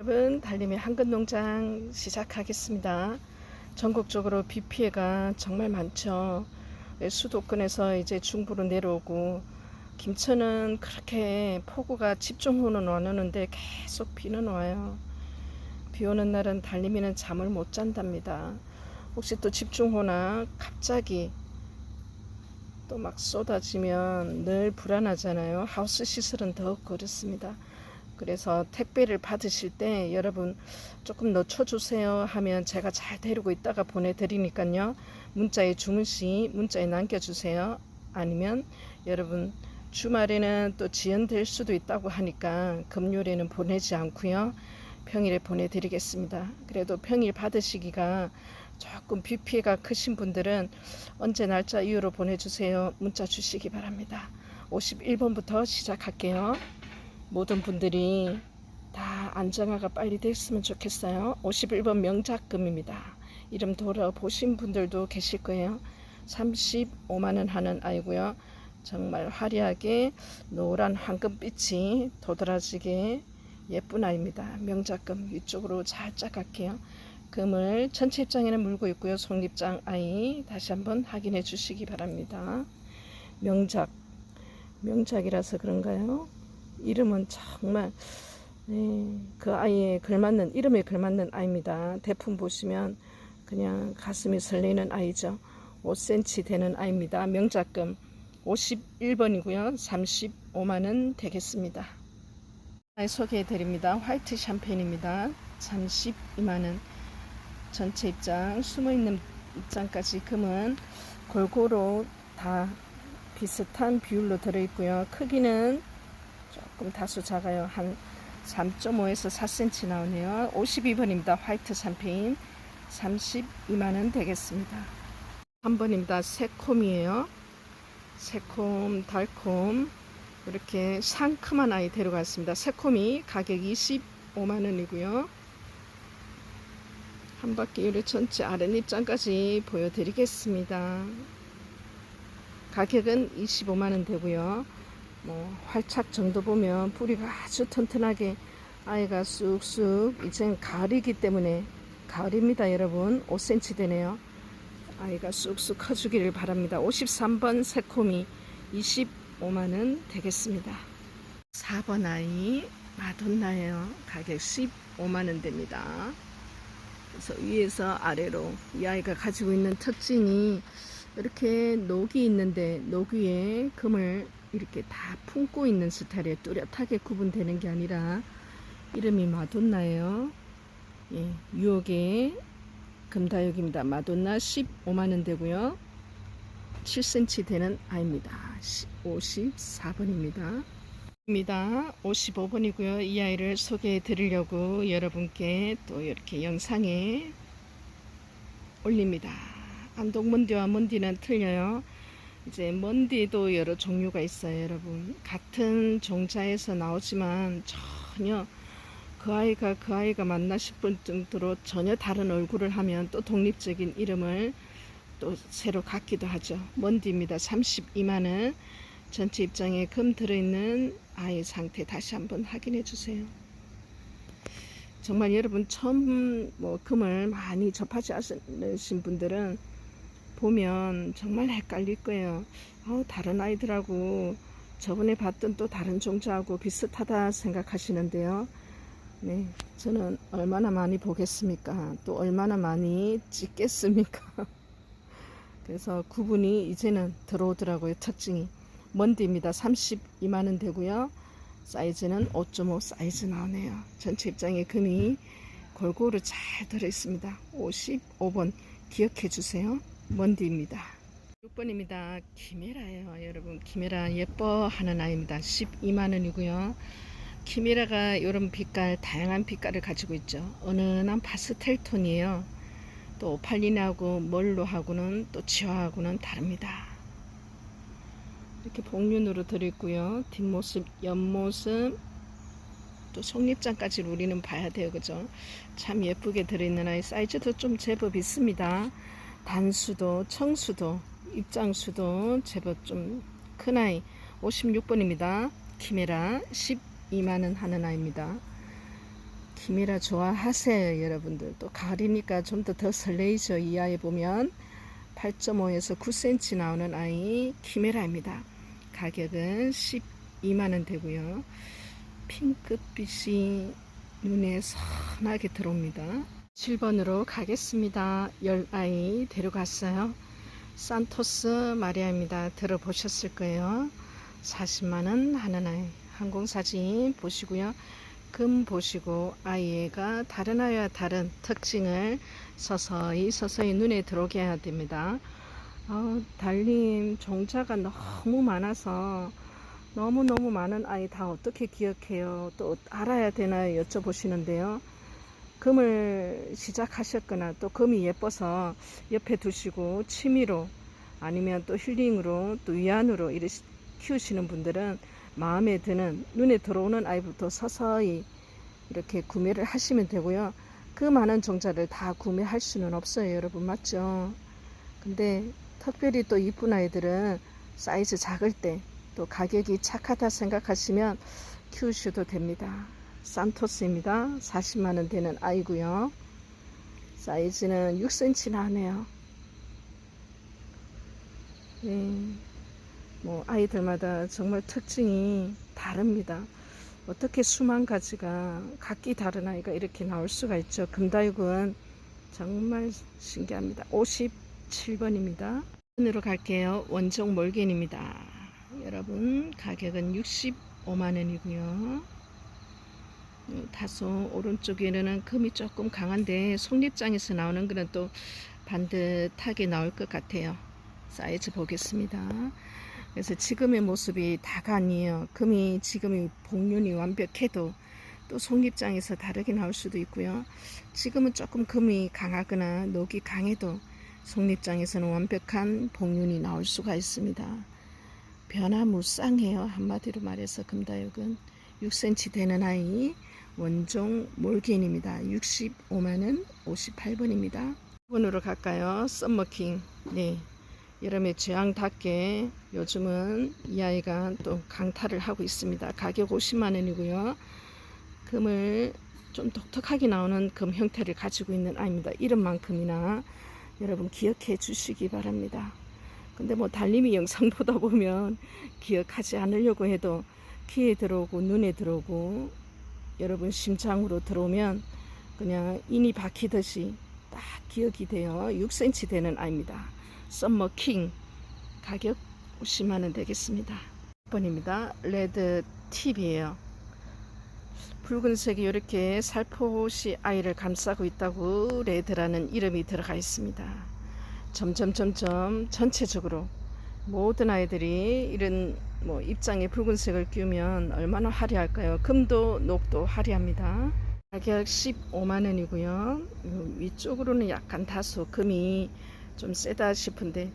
여러분 달림의 한근 농장 시작하겠습니다. 전국적으로 비 피해가 정말 많죠. 네, 수도권에서 이제 중부로 내려오고 김천은 그렇게 폭우가 집중호우는 안 오는데 계속 비는 와요. 비 오는 날은 달림이는 잠을 못 잔답니다. 혹시 또 집중호나 갑자기 또 막 쏟아지면 늘 불안하잖아요. 하우스 시설은 더욱 그렇습니다. 그래서 택배를 받으실 때 여러분 조금 늦춰주세요 하면 제가 잘 데리고 있다가 보내드리니까요. 문자에 주문 시 문자에 남겨주세요. 아니면 여러분 주말에는 또 지연될 수도 있다고 하니까 금요일에는 보내지 않고요. 평일에 보내드리겠습니다. 그래도 평일 받으시기가 조금 비 피해가 크신 분들은 언제 날짜 이후로 보내주세요. 문자 주시기 바랍니다. 51번부터 시작할게요. 모든 분들이 다 안정화가 빨리 됐으면 좋겠어요. 51번 명작금입니다. 이름 돌아보신 분들도 계실 거예요. 35만원 하는 아이고요. 정말 화려하게 노란 황금빛이 도드라지게 예쁜 아이입니다. 명작금 위쪽으로 살짝 갈게요. 금을 전체 입장에는 물고 있고요. 속립장 아이 다시 한번 확인해 주시기 바랍니다. 명작 명작이라서 그런가요? 이름은 정말 네, 그 아이에 걸맞는 이름에 걸맞는 아이입니다. 대품 보시면 그냥 가슴이 설레는 아이죠. 5cm 되는 아이입니다. 명작금 51번이고요. 35만 원 되겠습니다. 아이 소개해 드립니다. 화이트 샴페인입니다. 32만 원. 전체 입장 숨어 있는 입장까지 금은 골고루 다 비슷한 비율로 들어 있고요. 크기는 조금 다소 작아요. 한 3.5에서 4cm 나오네요. 52번입니다. 화이트 샴페인 32만원 되겠습니다. 3번입니다. 새콤이에요. 새콤, 달콤 이렇게 상큼한 아이 데려갔습니다. 새콤이 가격 25만원이고요. 한 바퀴 유리 전체 아랫입장까지 보여드리겠습니다. 가격은 25만원 되고요. 뭐 활착 정도 보면 뿌리가 아주 튼튼하게 아이가 쑥쑥 이젠 가을이기 때문에 가을입니다 여러분. 5cm 되네요. 아이가 쑥쑥 커주기를 바랍니다. 53번 새콤이 25만원 되겠습니다. 4번 아이 마돈나예요. 가격 15만원 됩니다 그래서 위에서 아래로 이 아이가 가지고 있는 특징이 이렇게 녹이 있는데 녹 위에 금을 이렇게 다 품고 있는 스타일에 뚜렷하게 구분되는 게 아니라 이름이 마돈나예요. 예, 유혹의 금다육입니다. 마돈나 15만원 되고요. 7cm 되는 아이입니다. 54번입니다. 입니다. 55번이고요. 이 아이를 소개해 드리려고 여러분께 또 이렇게 영상에 올립니다. 안동먼디와 먼디는 틀려요. 이제 먼디도 여러 종류가 있어요, 여러분. 같은 종자에서 나오지만 전혀 그 아이가 그 아이가 맞나 싶을 정도로 전혀 다른 얼굴을 하면 또 독립적인 이름을 또 새로 갖기도 하죠. 먼디입니다. 32만원. 전체 입장에 금 들어있는 아이 상태 다시 한번 확인해 주세요. 정말 여러분 처음 뭐 금을 많이 접하지 않으신 분들은 보면 정말 헷갈릴 거예요. 어, 다른 아이들하고 저번에 봤던 또 다른 종자하고 비슷하다 생각하시는데요. 네, 저는 얼마나 많이 보겠습니까? 또 얼마나 많이 찍겠습니까? 그래서 구분이 이제는 들어오더라고요. 특징이. 먼디입니다. 32만원 되고요. 사이즈는 5.5 사이즈 나오네요. 전체 입장에 금이 골고루 잘 들어있습니다. 55번 기억해 주세요. 먼디입니다. 6번입니다. 키메라예요. 여러분 키메라 예뻐하는 아이입니다. 12만원이고요. 키메라가 이런 빛깔 다양한 빛깔을 가지고 있죠. 은은한 파스텔 톤이에요. 또 팔리나하고 멀로하고는 또 지화하고는 다릅니다. 이렇게 복륜으로 들어있고요. 뒷모습, 옆모습, 또 속립장까지 우리는 봐야 돼요. 그죠? 참 예쁘게 들어있는 아이 사이즈도 좀 제법 있습니다. 단수도, 청수도, 입장수도 제법 좀 큰 아이 56번입니다. 키메라 12만원 하는 아이입니다. 키메라 좋아하세요 여러분들 또 가을이니까 좀 더 더 설레이죠 이 아이 보면 8.5에서 9cm 나오는 아이 키메라입니다 가격은 12만원 되고요. 핑크빛이 눈에 선하게 들어옵니다. 7번으로 가겠습니다. 10아이 데려갔어요. 산토스 마리아입니다. 들어보셨을 거예요. 40만원 하는 아이 항공사진 보시고요. 금 보시고 아이가 다른 아이와 다른 특징을 서서히 서서히 눈에 들어오게 해야 됩니다. 어, 달님 종자가 너무 많아서 너무너무 많은 아이 다 어떻게 기억해요? 또 알아야 되나요? 여쭤보시는데요. 금을 시작하셨거나 또 금이 예뻐서 옆에 두시고 취미로 아니면 또 힐링으로 또 위안으로 이렇게 키우시는 분들은 마음에 드는 눈에 들어오는 아이부터 서서히 이렇게 구매를 하시면 되고요. 그 많은 종자를 다 구매할 수는 없어요, 여러분 맞죠? 근데 특별히 또 이쁜 아이들은 사이즈 작을 때 또 가격이 착하다 생각하시면 키우셔도 됩니다. 산토스입니다. 40만 원 되는 아이고요. 사이즈는 6cm나 하네요. 네. 뭐 아이들마다 정말 특징이 다릅니다. 어떻게 수만 가지가 각기 다른 아이가 이렇게 나올 수가 있죠. 금다육은 정말 신기합니다. 57번입니다. 으로 갈게요. 원종 몰겐입니다. 여러분 가격은 65만원이고요. 다소 오른쪽에는 금이 조금 강한데 속립장에서 나오는 거는 또 반듯하게 나올 것 같아요. 사이즈 보겠습니다. 그래서 지금의 모습이 다가 아니에요. 금이 지금의 복륜이 완벽해도 또 속립장에서 다르게 나올 수도 있고요. 지금은 조금 금이 강하거나 녹이 강해도 속립장에서는 완벽한 복륜이 나올 수가 있습니다. 변화무쌍해요. 한마디로 말해서 금다육은 6cm 되는 아이 원종 몰겐입니다. 65만원 58번입니다. 1번으로 갈까요? 썸머킹. 네. 여름에 재앙답게 요즘은 이 아이가 또 강탈을 하고 있습니다. 가격 50만 원이고요. 금을 좀 독특하게 나오는 금 형태를 가지고 있는 아이입니다. 이름만큼이나 여러분 기억해 주시기 바랍니다. 근데 뭐 달님이 영상 보다 보면 기억하지 않으려고 해도 귀에 들어오고 눈에 들어오고 여러분 심장으로 들어오면 그냥 인이 박히듯이 딱 기억이 돼요. 6cm 되는 아이입니다. 썸머킹 가격 50만원 되겠습니다 1번입니다 레드 팁이에요 붉은색이 이렇게 살포시 아이를 감싸고 있다고 레드라는 이름이 들어가 있습니다. 점점 점점 전체적으로 모든 아이들이 이런 뭐 입장에 붉은색을 끼우면 얼마나 화려할까요? 금도 녹도 화려합니다. 가격 15만 원이고요. 위쪽으로는 약간 다소 금이 좀 세다 싶은데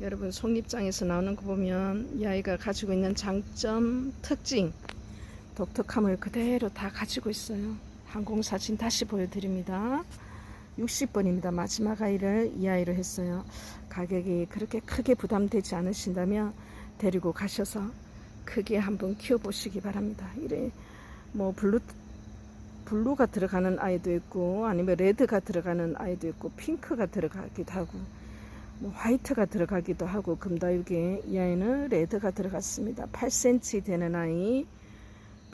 여러분 속립장에서 나오는 거 보면 이 아이가 가지고 있는 장점, 특징, 독특함을 그대로 다 가지고 있어요. 항공사진 다시 보여드립니다. 60번입니다. 마지막 아이를 이 아이로 했어요. 가격이 그렇게 크게 부담되지 않으신다면 데리고 가셔서 크게 한번 키워보시기 바랍니다. 이래 뭐 블루 블루가 들어가는 아이도 있고 아니면 레드가 들어가는 아이도 있고 핑크가 들어가기도 하고 뭐 화이트가 들어가기도 하고 금다육에 이 아이는 레드가 들어갔습니다. 8cm 되는 아이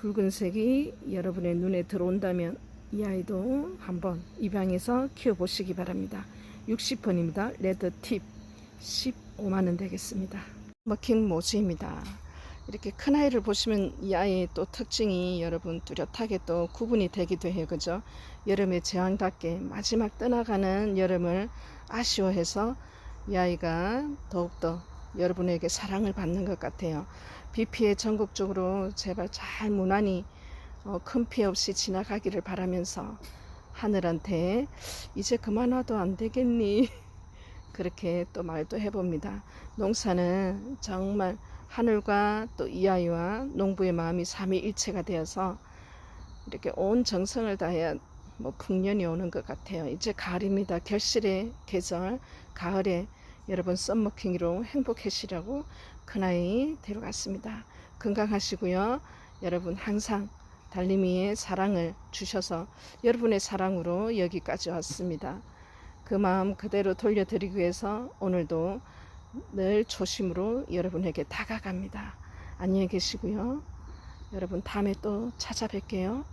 붉은색이 여러분의 눈에 들어온다면 이 아이도 한번 입양해서 키워보시기 바랍니다. 60번입니다. 레드 팁 15만원 되겠습니다. 머킹 모즈입니다. 이렇게 큰 아이를 보시면 이 아이의 또 특징이 여러분 뚜렷하게 또 구분이 되기도 해요. 그죠? 여름의 제왕답게 마지막 떠나가는 여름을 아쉬워해서 이 아이가 더욱더 여러분에게 사랑을 받는 것 같아요. 비 피해 전국적으로 제발 잘 무난히 어, 큰 피해 없이 지나가기를 바라면서 하늘한테 이제 그만 와도 안 되겠니? 그렇게 또 말도 해봅니다. 농사는 정말 하늘과 또 이 아이와 농부의 마음이 삼위일체가 되어서 이렇게 온 정성을 다해야 뭐 풍년이 오는 것 같아요. 이제 가을입니다. 결실의 계절, 가을에 여러분 썸머킹으로 행복해시라고 큰아이 데려갔습니다. 건강하시고요. 여러분 항상 달림이의 사랑을 주셔서 여러분의 사랑으로 여기까지 왔습니다. 그 마음 그대로 돌려드리기 위해서 오늘도 늘 조심으로 여러분에게 다가갑니다. 안녕히 계시고요. 여러분 다음에 또 찾아뵐게요.